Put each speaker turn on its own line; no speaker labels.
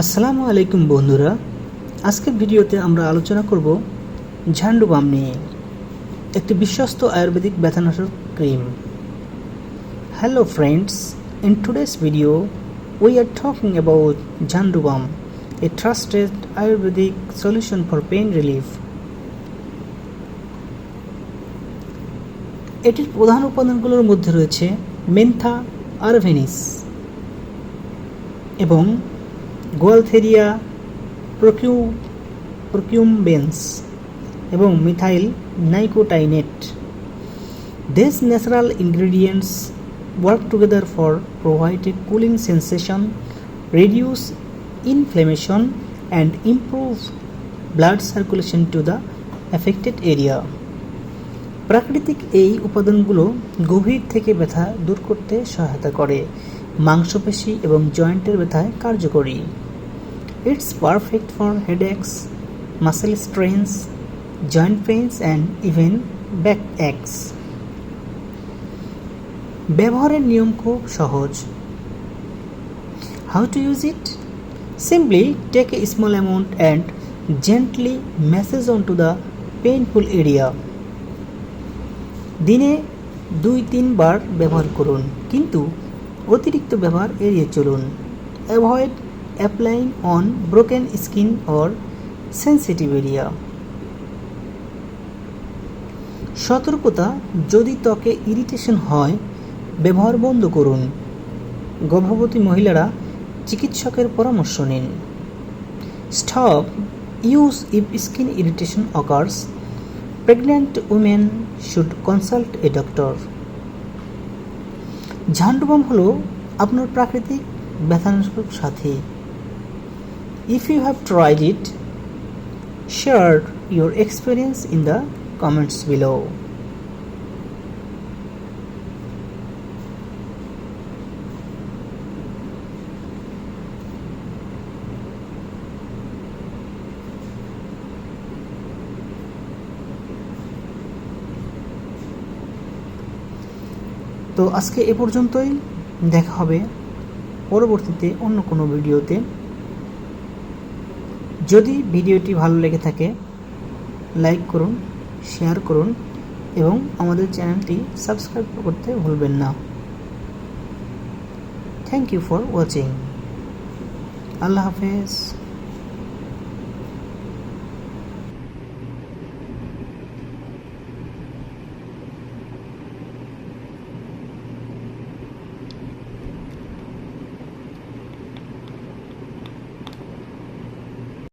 আসসালামু আলাইকুম বন্ধুরা। আজকের ভিডিওতে আমরা আলোচনা করব ঝান্ডুবাম নিয়ে। একটি বিশ্বস্ত আয়ুর্বেদিক ব্যথানাশক cream. Hello friends in today's video we are talking about Zandu Balm a trusted ayurvedic solution for pain relief এটির প্রধান উপাদানগুলোর মধ্যে রয়েছে মেন্থা আরভেনিস এবং গোয়ালথেরিয়া প্রকিউ, প্রকিউমবেন্স এবং methyl nicotinate. This natural ingredients work together for provide a cooling sensation reduce inflammation and improve blood circulation to the affected area প্রাকৃতিক এই উপাদানগুলো গভীর থেকে ব্যথা দূর করতে সহায়তা করে। মাংসপেশি এবং জয়েন্টের ব্যথায় কার্যকরী। It's perfect for headaches muscle strains joint pains and even back aches ব্যবহারের নিয়ম খুব সহজ। How to use it simply take a small amount and gently massage on to the painful area দিনে দুই তিনবার ব্যবহার করুন। কিন্তু অতিরিক্ত ব্যবহার এড়িয়ে চলুন। Avoid applying on broken skin or sensitive area সতর্কতা যদি ত্বকে ইরিটেশন হয়, ব্যবহার বন্ধ করুন। গর্ভবতী মহিলারা চিকিৎসকের পরামর্শ নিন। Stop use if skin irritation occurs pregnant women should consult a doctor Zandu Balm হলো আপনার প্রাকৃতিক ব্যথানাশক সাথে। If you have tried it share your experience in the comments below তো আজকে এ পর্যন্তই। দেখা হবে পরবর্তীতে অন্য কোনো ভিডিওতে। যদি ভিডিওটি ভালো লেগে থাকে, লাইক করুন, শেয়ার করুন এবং আমাদের চ্যানেলটি সাবস্ক্রাইব করতে ভুলবেন না। Thank you for watching. আল্লাহ হাফেজ।